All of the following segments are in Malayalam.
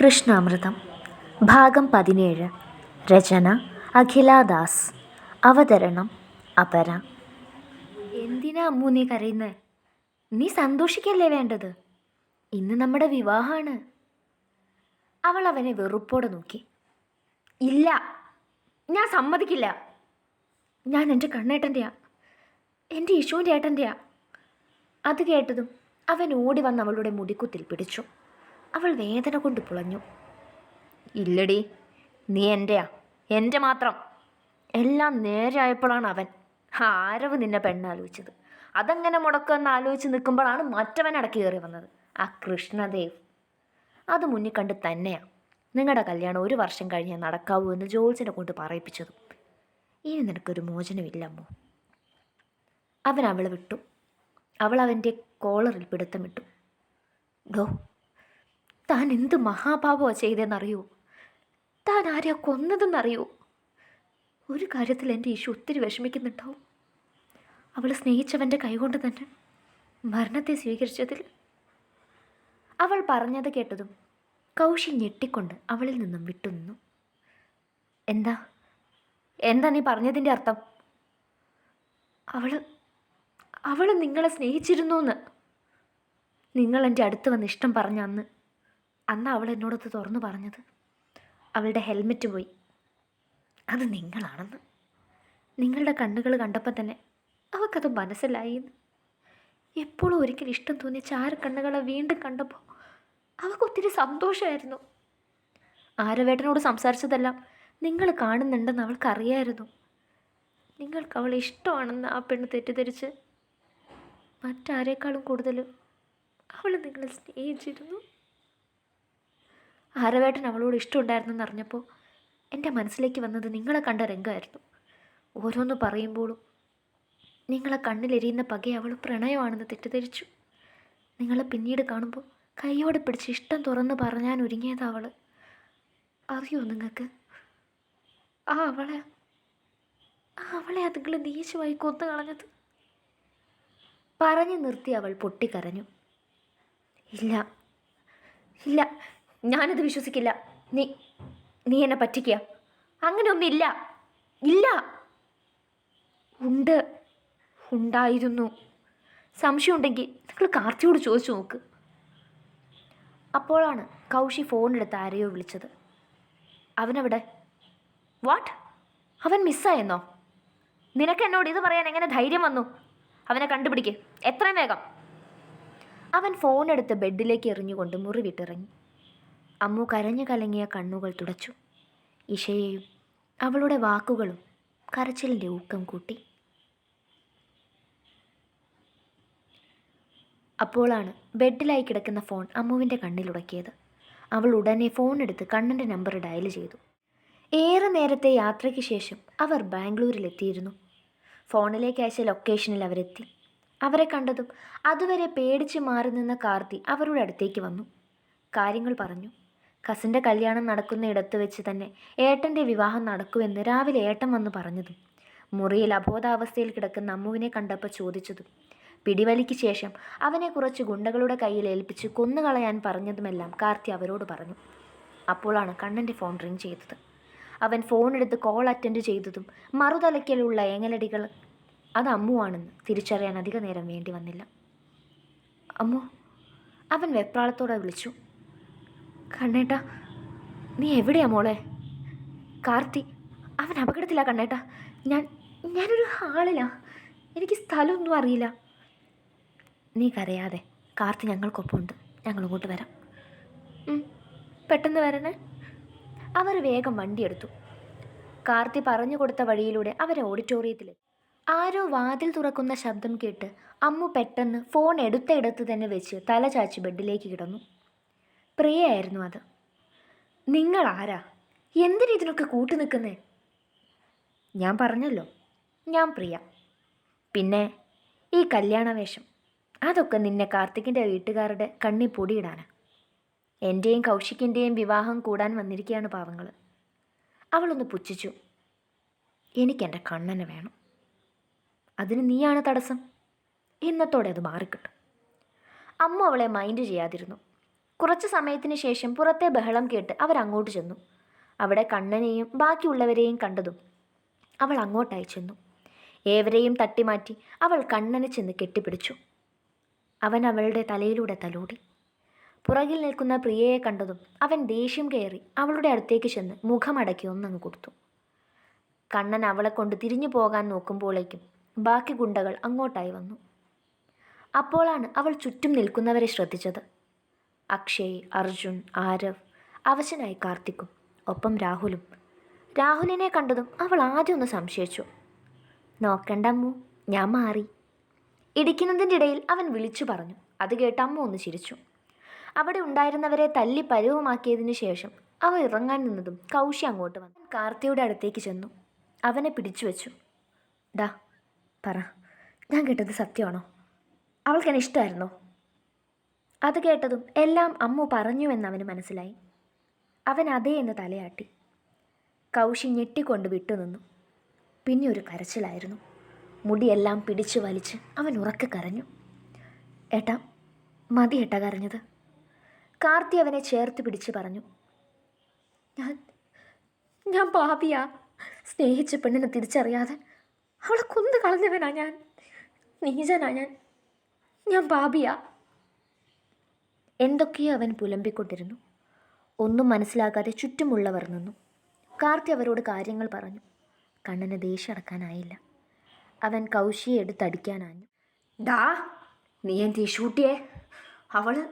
കൃഷ്ണാമൃതം. ഭാഗം പതിനേഴ്. രചന അഖിലാദാസ് അവതരണം അപര. എന്തിനാ അമ്മു നീ കരയുന്നത് നീ സന്തോഷിക്കല്ലേ വേണ്ടത്? ഇന്ന് നമ്മുടെ വിവാഹമാണ്. അവൾ അവനെ വെറുപ്പോടെ നോക്കി. ഇല്ല ഞാൻ സമ്മതിക്കില്ല. ഞാൻ എന്റെ കണ്ണേട്ടന്റെയാ. എന്റെ യശുവിന്റെ ഏട്ടന്റെയാ. അത് കേട്ടതും അവൻ ഓടി വന്ന് അവളുടെ മുടിക്കുത്തിൽ പിടിച്ചു. അവൾ വേദന കൊണ്ട് പുളഞ്ഞു. ഇല്ലടി നീ എന്റെയാ എന്റെ മാത്രം. എല്ലാം നേരെയായപ്പോഴാണ് അവൻ. ആരവ് നിന്നെ പെണ്ണാലോചിച്ചത്. അതങ്ങനെ മുടക്കുമെന്ന് ആലോചിച്ച് നിൽക്കുമ്പോഴാണ് മറ്റവൻ ഇടയ്ക്ക് കയറി വന്നത്. ആ കൃഷ്ണദേവ്. അത് മുന്നിൽ കണ്ട് തന്നെയാ. നിങ്ങളുടെ കല്യാണം ഒരു വർഷം കഴിഞ്ഞേ നടക്കാവൂ എന്ന് ജോൾസിനെ കൊണ്ട് പറയിപ്പിച്ചതും. ഇനി നിനക്കൊരു മോചനമില്ലമ്മോ അവൻ അവളെ വിട്ടു. അവൾ അവന്റെ കോളറിൽ പിടുത്തമിട്ടു ഡോ താൻ എന്ത് മഹാപാപമാണ് ചെയ്തതെന്നറിയോ? താൻ ആരെയാ കൊന്നതെന്നറിയോ? ഒരു കാര്യത്തിൽ എന്റെ ഈശു ഒത്തിരി വിഷമിക്കുന്നുണ്ടാവും. അവൾ സ്നേഹിച്ചവന്റെ കൈകൊണ്ട് തന്നെ മരണത്തെ സ്വീകരിച്ചതിൽ അവൾ പറഞ്ഞത് കേട്ടതും കൗശി ഞെട്ടിക്കൊണ്ട് അവളിൽ നിന്നും വിട്ടുനിന്നു. എന്താ? എന്താ നീ പറഞ്ഞതിന്റെ അർത്ഥം? അവൾ അവൾ നിങ്ങളെ സ്നേഹിച്ചിരുന്നു എന്ന്. നിങ്ങൾ എന്റെ അടുത്ത് വന്ന് ഇഷ്ടം പറഞ്ഞ അന്ന് അന്ന് അവൾ എന്നോടത് തുറന്നു പറഞ്ഞത്. അവളുടെ ഹെൽമെറ്റ് പോയി. അത് നിങ്ങളാണെന്ന്. നിങ്ങളുടെ കണ്ണുകൾ കണ്ടപ്പോൾ തന്നെ അവൾക്കത് മനസ്സിലായി എപ്പോഴും ഒരിക്കൽ ഇഷ്ടം തോന്നിയ ചാരക്കണ്ണുകളെ വീണ്ടും കണ്ടപ്പോൾ അവൾക്ക് ഒത്തിരി സന്തോഷമായിരുന്നു. ആരവേട്ടനോട് സംസാരിച്ചതെല്ലാം നിങ്ങൾ കാണുന്നുണ്ടെന്ന് അവൾക്കറിയായിരുന്നു. നിങ്ങൾക്ക് അവളെ ഇഷ്ടമാണെന്ന് ആ പെണ്ണ് തെറ്റിദ്ധരിച്ച് മറ്റാരേക്കാളും കൂടുതൽ അവൾ നിങ്ങളെ സ്നേഹിച്ചിരുന്നു. ആരവേട്ടൻ അവളോട് ഇഷ്ടമുണ്ടായിരുന്നെന്ന് അറിഞ്ഞപ്പോൾ എന്റെ മനസ്സിലേക്ക് വന്നത് നിങ്ങളെ കണ്ട രംഗമായിരുന്നു. ഓരോന്ന് പറയുമ്പോഴും നിങ്ങളെ കണ്ണിലെരിയുന്ന പകയെ അവൾ പ്രണയമാണെന്ന് തെറ്റിദ്ധരിച്ചു. നിങ്ങളെ പിന്നീട് കാണുമ്പോൾ കൈയോടെ പിടിച്ച് ഇഷ്ടം തുറന്ന് പറഞ്ഞാൻ ഒരുങ്ങിയത് അവൾ അറിയോ നിങ്ങൾക്ക്? ആ അവളെ ആ അവളെ അതുങ്ങൾ നീശമായി കൊന്നു കളഞ്ഞത്. പറഞ്ഞു നിർത്തി അവൾ പൊട്ടിക്കരഞ്ഞു. ഇല്ല ഇല്ല ഞാനത് വിശ്വസിക്കില്ല. നീ നീ എന്നെ പറ്റിക്കുക അങ്ങനെയൊന്നില്ല ഇല്ല. ഉണ്ട്. ഉണ്ടായിരുന്നു. സംശയമുണ്ടെങ്കിൽ നിങ്ങൾ കാർത്തിയോട് ചോദിച്ചു നോക്ക്. അപ്പോഴാണ് കൗശി ഫോണെടുത്ത് ആരെയോ വിളിച്ചത്. അവനവിടെ. വാട്ട് അവൻ മിസ്സായെന്നോ? നിനക്ക് എന്നോട് ഇത് പറയാൻ എങ്ങനെ ധൈര്യം വന്നു? അവനെ കണ്ടുപിടിക്ക്. എത്രയും വേഗം. അവൻ ഫോണെടുത്ത് ബെഡിലേക്ക് എറിഞ്ഞുകൊണ്ട് മുറി വിട്ടിറങ്ങി. അമ്മു കരഞ്ഞു കലങ്ങിയ കണ്ണുകൾ തുടച്ചു. ഇഷയെയും അവളുടെ വാക്കുകളും കരച്ചിലിന്റെ ഊക്കം കൂട്ടി. അപ്പോളാണ് ബെഡിലായി കിടക്കുന്ന ഫോൺ അമ്മുവിന്റെ കണ്ണിലുടക്കിയത് അവൾ ഉടനെ ഫോൺ എടുത്ത് കണ്ണന്റെ നമ്പർ ഡയൽ ചെയ്തു. ഏറെ നേരത്തെ യാത്രയ്ക്ക് ശേഷം അവർ ബാംഗ്ലൂരിലെത്തിയിരുന്നു. ഫോണിലേക്ക് അയച്ച ലൊക്കേഷനിൽ അവരെത്തി. അവരെ കണ്ടതും അതുവരെ പേടിച്ച് മാറി നിന്ന കാർത്തി അവരുടെ അടുത്തേക്ക് വന്നു. കാര്യങ്ങൾ പറഞ്ഞു. കസിന്റെ കല്യാണം നടക്കുന്ന ഇടത്ത് വെച്ച് തന്നെ ഏട്ടന്റെ വിവാഹം നടക്കുമെന്ന് രാവിലെ ഏട്ടൻ വന്ന് പറഞ്ഞതും. മുറിയിൽ അബോധാവസ്ഥയിൽ കിടക്കുന്ന അമ്മുവിനെ കണ്ടപ്പോൾ ചോദിച്ചതും. പിടിവലിക്ക് ശേഷം അവനെ കുറച്ച് ഗുണ്ടകളുടെ കയ്യിൽ ഏൽപ്പിച്ച് കൊന്നുകളയാൻ പറഞ്ഞതുമെല്ലാം കാർത്തി അവരോട് പറഞ്ഞു. അപ്പോഴാണ് കണ്ണന്റെ ഫോൺ റിങ് ചെയ്തത്. അവൻ ഫോൺ എടുത്ത് കോൾ അറ്റൻഡ് ചെയ്തതും മറുതലയ്ക്കലുള്ള ഏങ്ങലടികൾ അത് അമ്മുവാണെന്ന് തിരിച്ചറിയാൻ അധിക നേരം വേണ്ടി വന്നില്ല. അമ്മു അവൻ വെപ്രാളത്തോടെ വിളിച്ചു. കണ്ണേട്ടാ നീ എവിടെയാ മോളെ? കാർത്തി അവൻ അപകടത്തിലാ കണ്ണേട്ട. ഞാൻ ഞാനൊരു ഹാളിലാ എനിക്ക് സ്ഥലമൊന്നും അറിയില്ല. നീ കരയാതെ കാർത്തി ഞങ്ങൾക്കൊപ്പമുണ്ട്. ഞങ്ങൾ ഇങ്ങോട്ട് വരാം. പെട്ടെന്ന് വരണേ. അവർ വേഗം വണ്ടിയെടുത്തു. കാർത്തി പറഞ്ഞു കൊടുത്ത വഴിയിലൂടെ അവരെ ഓഡിറ്റോറിയത്തിൽ ആരോ വാതിൽ തുറക്കുന്ന ശബ്ദം കേട്ട് അമ്മു പെട്ടെന്ന് ഫോൺ എടുത്ത ഇടത്ത് തന്നെ വെച്ച് തല ചാച്ചി ബെഡിലേക്ക് കിടന്നു. പ്രിയയായിരുന്നു അത്. നിങ്ങൾ ആരാ എന്തിനു ഇതിനൊക്കെ കൂട്ടു നിൽക്കുന്നേ? ഞാൻ പറഞ്ഞല്ലോ ഞാൻ പ്രിയ. പിന്നെ ഈ കല്യാണവേഷം അതൊക്കെ നിന്നെ കാർത്തികിന്റെ വീട്ടുകാരുടെ കണ്ണി പൊടിയിടാനാ. എന്റെയും കൗശിക്കിന്റെയും വിവാഹം കൂടാൻ വന്നിരിക്കുകയാണ് പാവങ്ങൾ അവളൊന്ന് പുച്ഛിച്ചു. എനിക്കെന്റെ കണ്ണനെ വേണം. അതിന് നീയാണ് തടസ്സം. ഇന്നത്തോടെ അത് മാറിക്കിട്ടും. അമ്മ അവളെ മൈൻഡ് ചെയ്യാതിരുന്നു. കുറച്ച് സമയത്തിന് ശേഷം പുറത്തെ ബഹളം കേട്ട് അവരങ്ങോട്ട് ചെന്നു. അവിടെ കണ്ണനെയും ബാക്കിയുള്ളവരെയും കണ്ടതും അവൾ അങ്ങോട്ടായി ചെന്നു. ഏവരെയും തട്ടിമാറ്റി അവൾ കണ്ണനെ ചെന്ന് കെട്ടിപ്പിടിച്ചു. അവൻ അവളുടെ തലയിലൂടെ തലോടി. പുറകിൽ നിൽക്കുന്ന പ്രിയയെ കണ്ടതും അവൻ ദേഷ്യം കയറി അവളുടെ അടുത്തേക്ക് ചെന്ന് മുഖമടക്കി ഒന്നങ്ങ് കൊടുത്തു. കണ്ണൻ അവളെ കൊണ്ട് തിരിഞ്ഞു പോകാൻ നോക്കുമ്പോഴേക്കും ബാക്കി ഗുണ്ടകൾ അങ്ങോട്ടായി വന്നു. അപ്പോഴാണ് അവൾ ചുറ്റും നിൽക്കുന്നവരെ ശ്രദ്ധിച്ചത്. അക്ഷയ് അർജുൻ ആരവ് അവശനായി കാർത്തിക്കും ഒപ്പം രാഹുലും. രാഹുലിനെ കണ്ടതും അവൾ ആദ്യം ഒന്ന് സംശയിച്ചു. നോക്കണ്ട അമ്മു ഞാൻ മാറി. ഇടിക്കുന്നതിന്റെ ഇടയിൽ അവൻ വിളിച്ചു പറഞ്ഞു. അത് കേട്ട് അമ്മ ഒന്ന് ചിരിച്ചു. അവിടെ ഉണ്ടായിരുന്നവരെ തല്ലി പരുവമാക്കിയതിന് ശേഷം അവ ഇറങ്ങാൻ നിന്നതും കൗശി അങ്ങോട്ട് വന്നു. കാർത്തിയുടെ അടുത്തേക്ക് ചെന്നു. അവനെ പിടിച്ചു വെച്ചു. ഡാ പറ. ഞാൻ കേട്ടത് സത്യമാണോ? അവൾക്ക് എന്നെ ഇഷ്ടമായിരുന്നോ അത് കേട്ടതും എല്ലാം അമ്മു പറഞ്ഞുവെന്നവന് മനസ്സിലായി. അവൻ അതേ എന്ന് തലയാട്ടി. കൗശി ഞെട്ടിക്കൊണ്ട് വിട്ടുനിന്നു. പിന്നെ ഒരു കരച്ചിലായിരുന്നു. മുടിയെല്ലാം പിടിച്ചു വലിച്ച് അവൻ ഉറക്കെ കരഞ്ഞു. ഏട്ടാ മതി ഏട്ടാ കരഞ്ഞത്. കാർത്തി അവനെ ചേർത്ത് പിടിച്ച് പറഞ്ഞു. ഞാൻ ഞാൻ പാപിയാ സ്നേഹിച്ച പെണ്ണിനെ തിരിച്ചറിയാതെ അവളെ കൊന്നു കളഞ്ഞവനാ ഞാൻ. നീചനാ ഞാൻ. ഞാൻ പാപിയാ എന്തൊക്കെയോ അവൻ പുലമ്പിക്കൊണ്ടിരുന്നു. ഒന്നും മനസ്സിലാകാതെ ചുറ്റുമുള്ളവർ നിന്നു. കാർത്തി അവരോട് കാര്യങ്ങൾ പറഞ്ഞു. കണ്ണന് ദേഷ്യം അടക്കാനായില്ല അവൻ കൗശിയെ എടുത്തടിക്കാനാഞ്ഞു ഡാ നീ എന്ത് ഷൂട്ടിയെ? അവൾ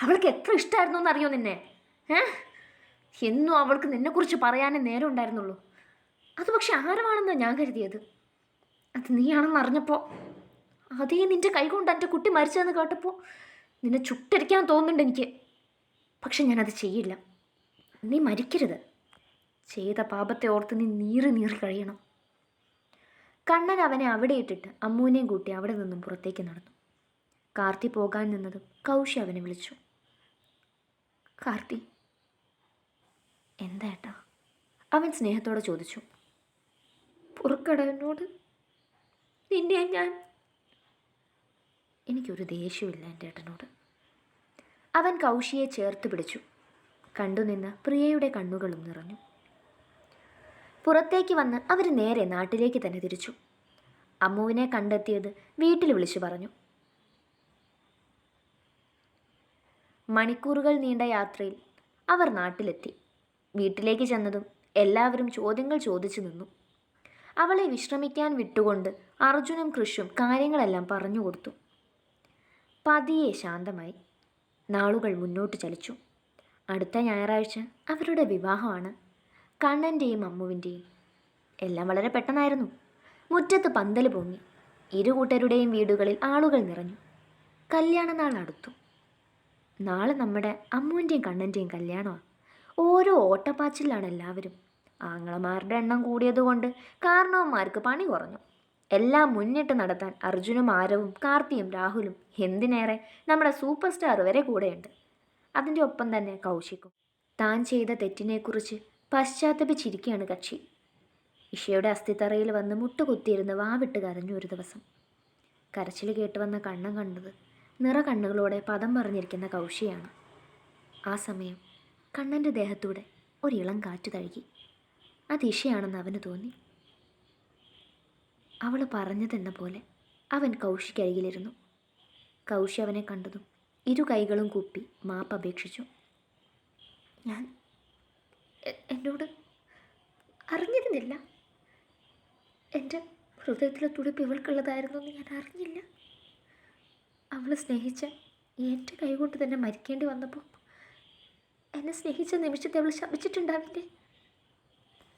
അവൾക്ക് എത്ര ഇഷ്ടമായിരുന്നു എന്നറിയോ നിന്നെ? ഏ? എന്നും അവൾക്ക് നിന്നെക്കുറിച്ച് പറയാനേ നേരം ഉണ്ടായിരുന്നുള്ളൂ. അത് പക്ഷെ ആരമാണെന്നാണ് ഞാൻ കരുതിയത്? അത് നീയാണെന്ന് അറിഞ്ഞപ്പോൾ അതേ നിന്റെ കൈകൊണ്ട് എന്റെ കുട്ടി മരിച്ചതെന്ന് കേട്ടപ്പോൾ നിന്നെ ചുട്ടരിക്കാൻ തോന്നുന്നുണ്ട് എനിക്ക്. പക്ഷെ ഞാനത് ചെയ്യില്ല. നീ മരിക്കരുത്. ചെയ്ത പാപത്തെ ഓർത്ത് നീ നീറി നീറി കഴിയണം. കണ്ണൻ അവനെ അവിടെ ഇട്ടിട്ട് അമ്മൂനെയും കൂട്ടി അവിടെ നിന്നും പുറത്തേക്ക് നടന്നു. കാർത്തി പോകാൻ നിന്നതും കൗശി അവനെ വിളിച്ചു. കാർത്തി. എന്താ ഏട്ടാ? അവൻ സ്നേഹത്തോടെ ചോദിച്ചു. പുറക്കട എന്നോട് നിന്നെ ഞാൻ എനിക്കൊരു ദേഷ്യമില്ല എന്റെ ഏട്ടനോട്. അവൻ കൗശിയെ ചേർത്ത് പിടിച്ചു. കണ്ടുനിന്ന് പ്രിയയുടെ കണ്ണുകളും നിറഞ്ഞു. പുറത്തേക്ക് വന്ന് അവർ നേരെ നാട്ടിലേക്ക് തന്നെ തിരിച്ചു. അമ്മുവിനെ കണ്ടെത്തിയത് വീട്ടിൽ വിളിച്ചു പറഞ്ഞു. മണിക്കൂറുകൾ നീണ്ട യാത്രയിൽ അവർ നാട്ടിലെത്തി. വീട്ടിലേക്ക് ചെന്നതും എല്ലാവരും ചോദ്യങ്ങൾ ചോദിച്ചു നിന്നു. അവളെ വിശ്രമിക്കാൻ വിട്ടുകൊണ്ട് അർജുനും കൃഷും കാര്യങ്ങളെല്ലാം പറഞ്ഞു കൊടുത്തു. പതിയെ ശാന്തമായി. നാളുകൾ മുന്നോട്ട് ചലിച്ചു. അടുത്ത ഞായറാഴ്ച അവരുടെ വിവാഹമാണ്. കണ്ണന്റെയും അമ്മുവിന്റെയും എല്ലാം വളരെ പെട്ടെന്നായിരുന്നു. മുറ്റത്ത് പന്തൽ പൊങ്ങി. ഇരു കൂട്ടരുടെയും വീടുകളിൽ ആളുകൾ നിറഞ്ഞു. കല്യാണ നാൾ അടുത്തു. നാളെ നമ്മുടെ അമ്മുവിന്റെയും കണ്ണന്റെയും കല്യാണമാണ് ഓരോ ഓട്ടപ്പാച്ചിലാണ് എല്ലാവരും. ആങ്ങളമാരുടെ എണ്ണം കൂടിയതുകൊണ്ട് കാരണവന്മാർക്ക് പണി കുറഞ്ഞു. എല്ലാം മുന്നിട്ട് നടത്താൻ അർജുനും ആരവും കാർത്തിയും രാഹുലും എന്തിനേറെ നമ്മുടെ സൂപ്പർ സ്റ്റാർ വരെ കൂടെയുണ്ട്. അതിന്റെ ഒപ്പം തന്നെ കൗശിക്കും. താൻ ചെയ്ത തെറ്റിനെക്കുറിച്ച് പശ്ചാത്തപിച്ചിരിക്കുകയാണ് കക്ഷി. ഇഷയുടെ അസ്ഥിത്തറയിൽ വന്ന് മുട്ടുകുത്തിയിരുന്ന് വാവിട്ട് കരഞ്ഞു ഒരു ദിവസം. കരച്ചിൽ കേട്ട് വന്ന കണ്ണം കണ്ടത് നിറ കണ്ണുകളോടെ പദം പറഞ്ഞിരിക്കുന്ന കൗശിയാണ്. ആ സമയം കണ്ണന്റെ ദേഹത്തൂടെ ഒരിളം കാറ്റ് തഴുകി. അത് ഇഷയാണെന്ന് അവന് തോന്നി. അവൾ പറഞ്ഞതെന്ന പോലെ അവൻ കൗശിക്കരികിലിരുന്നു. കൗശി അവനെ കണ്ടതും ഇരു കൈകളും കൂപ്പി മാപ്പ് അപേക്ഷിച്ചു. ഞാൻ എന്നോട് അറിഞ്ഞിരുന്നില്ല. എന്റെ ഹൃദയത്തിലെ തുടിപ്പ് ഇവൾക്കുള്ളതായിരുന്നു എന്ന് ഞാൻ അറിഞ്ഞില്ല. അവൾ സ്നേഹിച്ച എന്റെ കൈകൊണ്ട് തന്നെ മരിക്കേണ്ടി വന്നപ്പോൾ എന്നെ സ്നേഹിച്ച നിമിഷത്തെ അവൾ ശപിച്ചിട്ടുണ്ടാവില്ലേ?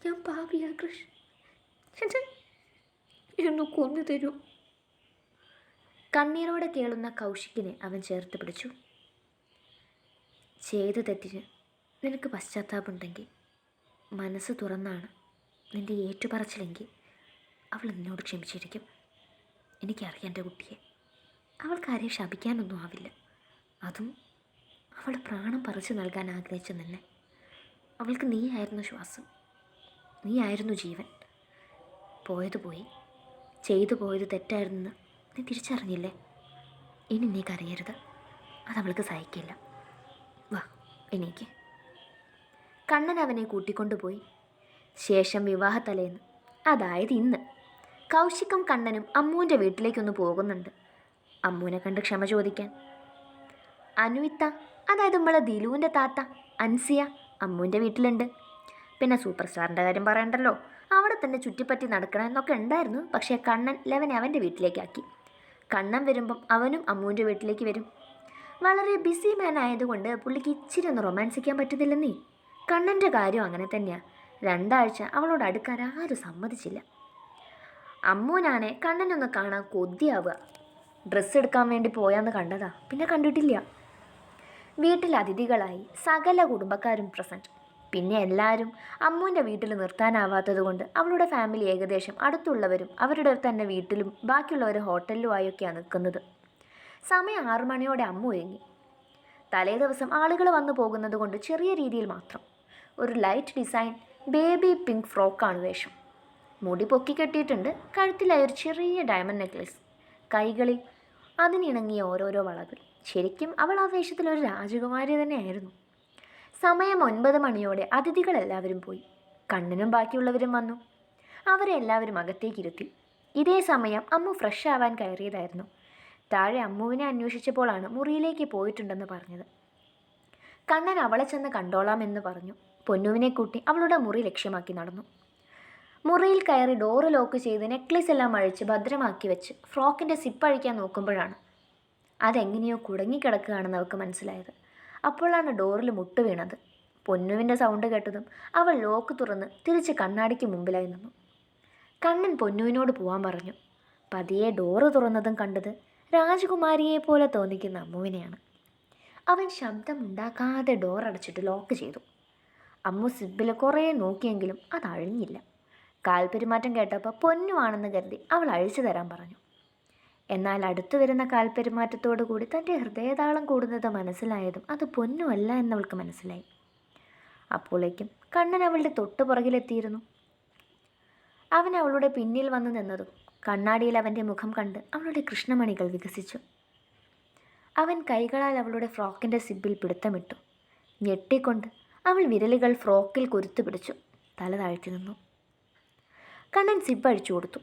ഞാൻ പാപിയാ കൃഷ് എന്നെ കൊന്നു തരൂ. കണ്ണീരോടെ കേളുന്ന കൗശിക്കിനെ അവൻ ചേർത്ത് പിടിച്ചു. ചെയ്ത തെറ്റിന് നിനക്ക് പശ്ചാത്താപമുണ്ടെങ്കിൽ മനസ്സ് തുറന്നാണ് നിന്റെ ഏറ്റുപറച്ചിലെങ്കിൽ അവൾ നിന്നോട് ക്ഷമിച്ചിരിക്കും. എനിക്കറിയാം എന്റെ കുട്ടിയെ. അവൾക്ക് ആരെയും ശപിക്കാനൊന്നും ആവില്ല. അതും അവൾ പ്രാണം പറിച്ചു നൽകാൻ ആഗ്രഹിച്ച നിന്നെ. അവൾക്ക് നീയായിരുന്നു ശ്വാസം. നീയായിരുന്നു ജീവൻ. പോയത് പോയി ചെയ്തു പോയത് തെറ്റായിരുന്നെന്ന് നീ തിരിച്ചറിഞ്ഞില്ലേ? ഇനി നീ കരയരുത്. അതവൾക്ക് സഹിക്കില്ല. വാ എനിക്ക് കണ്ണൻ അവനെ കൂട്ടിക്കൊണ്ടുപോയി. ശേഷം വിവാഹത്തലേന്ന്. അതായത് ഇന്ന്. കൗശിക്കും കണ്ണനും അമ്മുവിന്റെ വീട്ടിലേക്കൊന്ന് പോകുന്നുണ്ട്. അമ്മൂനെ കണ്ട് ക്ഷമ ചോദിക്കാൻ. അനുവിത്ത അതായത് നമ്മളെ ദിലുവിന്റെ താത്ത അൻസിയ അമ്മുവിന്റെ വീട്ടിലുണ്ട്. പിന്നെ സൂപ്പർ സ്റ്റാറിന്റെ കാര്യം പറയണ്ടല്ലോ. അവിടെ തന്നെ ചുറ്റിപ്പറ്റി നടക്കണം എന്നൊക്കെ ഉണ്ടായിരുന്നു. പക്ഷേ കണ്ണൻ ലെവനെ അവന്റെ വീട്ടിലേക്കാക്കി. കണ്ണൻ വരുമ്പം അവനും അമ്മുവിന്റെ വീട്ടിലേക്ക് വരും. വളരെ ബിസി മാൻ ആയതുകൊണ്ട് പുള്ളിക്ക് ഇച്ചിരി ഒന്ന് റൊമാൻസിക്കാൻ പറ്റുന്നില്ലെന്നേ. കണ്ണന്റെ കാര്യം അങ്ങനെ തന്നെയാണ് രണ്ടാഴ്ച അവളോട് അടുക്കാൻ ആരും സമ്മതിച്ചില്ല. അമ്മൂനാണെ കണ്ണനൊന്ന് കാണാൻ കൊതിയാവുക. ഡ്രസ്സ് എടുക്കാൻ വേണ്ടി പോയാന്ന് കണ്ടതാ. പിന്നെ കണ്ടിട്ടില്ല. വീട്ടിൽ അതിഥികളായി സകല കുടുംബക്കാരും പ്രസന്റ്. പിന്നെ എല്ലാവരും അമ്മുവിന്റെ വീട്ടിൽ നിർത്താനാവാത്തത് കൊണ്ട് അവളുടെ ഫാമിലി ഏകദേശം അടുത്തുള്ളവരും അവരുടെ തന്നെ വീട്ടിലും ബാക്കിയുള്ളവർ ഹോട്ടലിലുമായൊക്കെയാണ് നിൽക്കുന്നത്. സമയം ആറു മണിയോടെ അമ്മു ഒരുങ്ങി. തലേ ദിവസം ആളുകൾ വന്നു പോകുന്നത് കൊണ്ട് ചെറിയ രീതിയിൽ മാത്രം. ഒരു ലൈറ്റ് ഡിസൈൻ ബേബി പിങ്ക് ഫ്രോക്കാണ് വേഷം. മുടി പൊക്കി കെട്ടിയിട്ടുണ്ട്. കഴുത്തിലായി ഒരു ചെറിയ ഡയമണ്ട് നെക്ലസ് കൈകളിൽ അതിനിണങ്ങിയ ഓരോരോ വളകൾ. ശരിക്കും അവൾ ആ വേഷത്തിൽ ഒരു രാജകുമാരി തന്നെയായിരുന്നു. സമയം ഒൻപത് മണിയോടെ അതിഥികളെല്ലാവരും പോയി. കണ്ണനും ബാക്കിയുള്ളവരും വന്നു. അവരെ എല്ലാവരും അകത്തേക്ക് ഇരുത്തി ഇതേ സമയം അമ്മു ഫ്രഷ് ആവാൻ കയറിയതായിരുന്നു. താഴെ അമ്മുവിനെ അന്വേഷിച്ചപ്പോഴാണ് മുറിയിലേക്ക് പോയിട്ടുണ്ടെന്ന് പറഞ്ഞത്. കണ്ണൻ അവളെ ചെന്ന് കണ്ടോളാമെന്ന് പറഞ്ഞു. പൊന്നുവിനെ കൂട്ടി അവളുടെ മുറി ലക്ഷ്യമാക്കി നടന്നു. മുറിയിൽ കയറി ഡോറ് ലോക്ക് ചെയ്ത് നെക്ലേസ് എല്ലാം അഴിച്ച് ഭദ്രമാക്കി വെച്ച് ഫ്രോക്കിന്റെ സിപ്പ് അഴിക്കാൻ നോക്കുമ്പോഴാണ്. അതെങ്ങനെയോ കുടങ്ങിക്കിടക്കുകയാണെന്ന് അവൾക്ക് മനസ്സിലായത്. അപ്പോഴാണ് ഡോറിൽ മുട്ട് വീണത്. പൊന്നുവിന്റെ സൗണ്ട് കേട്ടതും അവൾ ലോക്ക് തുറന്ന് തിരിച്ച് കണ്ണാടിക്ക് മുമ്പിലായി നിന്നു. കണ്ണൻ പൊന്നുവിനോട് പോവാൻ പറഞ്ഞു. പതിയെ ഡോറ് തുറന്നതും കണ്ടത് രാജകുമാരിയെ പോലെ തോന്നിക്കുന്ന അമ്മുവിനെയാണ്. അവൻ ശബ്ദമുണ്ടാക്കാതെ ഡോറടച്ചിട്ട് ലോക്ക് ചെയ്തു. അമ്മു സിബിൽ കുറേ നോക്കിയെങ്കിലും അത് അഴിഞ്ഞില്ല കാൽപ്പെരുമാറ്റം കേട്ടപ്പോൾ പൊന്നുവാണെന്ന് കരുതി അവൾ അഴിച്ചു തരാൻ പറഞ്ഞു. എന്നാൽ അടുത്തു വരുന്ന കാൽപ്പെരുമാറ്റത്തോടു കൂടി തന്റെ ഹൃദയതാളം കൂടുന്നത് മനസ്സിലായതും അത് പൊന്നുമല്ല എന്നവൾക്ക് മനസ്സിലായി. അപ്പോളേക്കും കണ്ണൻ അവളുടെ തൊട്ടു പുറകിലെത്തിയിരുന്നു. അവൻ അവളുടെ പിന്നിൽ വന്നു നിന്നതും കണ്ണാടിയിൽ അവന്റെ മുഖം കണ്ട് അവളുടെ കൃഷ്ണമണികൾ വികസിച്ചു. അവൻ കൈകളാൽ അവളുടെ ഫ്രോക്കിന്റെ സിബിൽ പിടുത്തമിട്ടു. ഞെട്ടിക്കൊണ്ട് അവൾ വിരലുകൾ ഫ്രോക്കിൽ കുരുത്തു പിടിച്ചു തല താഴ്ത്തി നിന്നു. കണ്ണൻ സിബ് അഴിച്ചു കൊടുത്തു.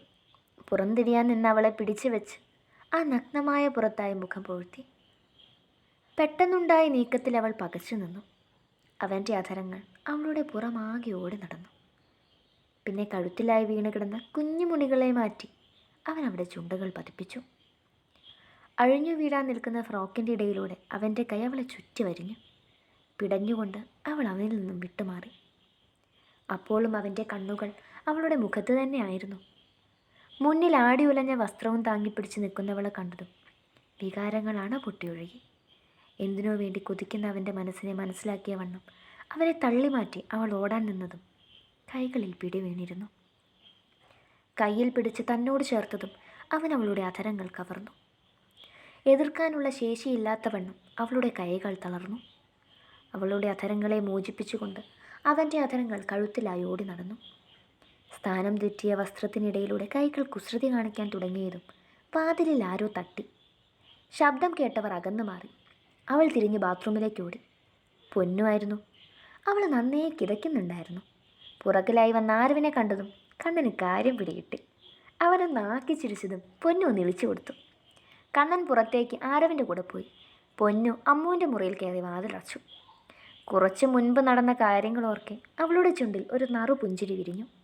പുറംതിരിയാൻ നിന്ന് അവളെ പിടിച്ചു വെച്ച് ആ നഗ്നമായ പുറത്തായി മുഖം പൊഴുത്തി. പെട്ടെന്നുണ്ടായ നീക്കത്തിൽ അവൾ പകച്ചു നിന്നു. അവന്റെ അധരങ്ങൾ അവളുടെ പുറമാകെ ഓടി നടന്നു. പിന്നെ കഴുത്തിലായി വീണ് കിടന്ന കുഞ്ഞുമുണികളെ മാറ്റി അവൻ അവിടെ ചുണ്ടകൾ പതിപ്പിച്ചു. അഴിഞ്ഞു വീഴാൻ നിൽക്കുന്ന ഫ്രോക്കിന്റെ ഇടയിലൂടെ അവന്റെ കൈ അവളെ ചുറ്റി വരിഞ്ഞു. പിടഞ്ഞുകൊണ്ട് അവൾ അവനിൽ നിന്നും വിട്ടുമാറി. അപ്പോഴും അവന്റെ കണ്ണുകൾ അവളുടെ മുഖത്ത് തന്നെയായിരുന്നു മുന്നിൽ ആടി ഉലഞ്ഞ വസ്ത്രവും താങ്ങിപ്പിടിച്ച് നിൽക്കുന്നവളെ കണ്ടതും വികാരങ്ങളാണ് പൊട്ടിയൊഴുകി. എന്തിനോ വേണ്ടി കുതിക്കുന്ന അവന്റെ മനസ്സിനെ മനസ്സിലാക്കിയ വണ്ണം അവനെ തള്ളിമാറ്റി അവൾ ഓടാൻ നിന്നതും കൈകളിൽ പിടി വീണിരുന്നു. കയ്യിൽ പിടിച്ച് തന്നോട് ചേർത്തതും അവൻ അവളുടെ അധരങ്ങൾ കവർന്നു. എതിർക്കാനുള്ള ശേഷിയില്ലാത്തവണ്ണം അവളുടെ കൈകൾ തളർന്നു. അവളുടെ അധരങ്ങളെ മോചിപ്പിച്ചുകൊണ്ട് അവന്റെ അധരങ്ങൾ കഴുത്തിലായി ഓടി നടന്നു. സ്ഥാനം തെറ്റിയ വസ്ത്രത്തിനിടയിലൂടെ കൈകൾ കുസൃതി കാണിക്കാൻ തുടങ്ങിയതും വാതിലിൽ ആരോ തട്ടി. ശബ്ദം കേട്ടവർ അകന്നു മാറി. അവൾ തിരിഞ്ഞ് ബാത്റൂമിലേക്ക് ഓടി. പൊന്നുമായിരുന്നു അവൾ നന്നേ കിതയ്ക്കുന്നുണ്ടായിരുന്നു. പുറകിലായി വന്ന ആരവിനെ കണ്ടതും കണ്ണന് കാര്യം പിടികിട്ടി. അവനെ നാക്കി ചിരിച്ചതും പൊന്നു ഒന്ന് ഇളിച്ചു കൊടുത്തു. കണ്ണൻ പുറത്തേക്ക് ആരവിന്റെ കൂടെ പോയി. പൊന്നു അമ്മുവിന്റെ മുറിയിൽ കയറി വാതിലടച്ചു. കുറച്ച് മുൻപ് നടന്ന കാര്യങ്ങളോർക്കെ അവളുടെ ചുണ്ടിൽ ഒരു നറു പുഞ്ചിരി വിരിഞ്ഞു.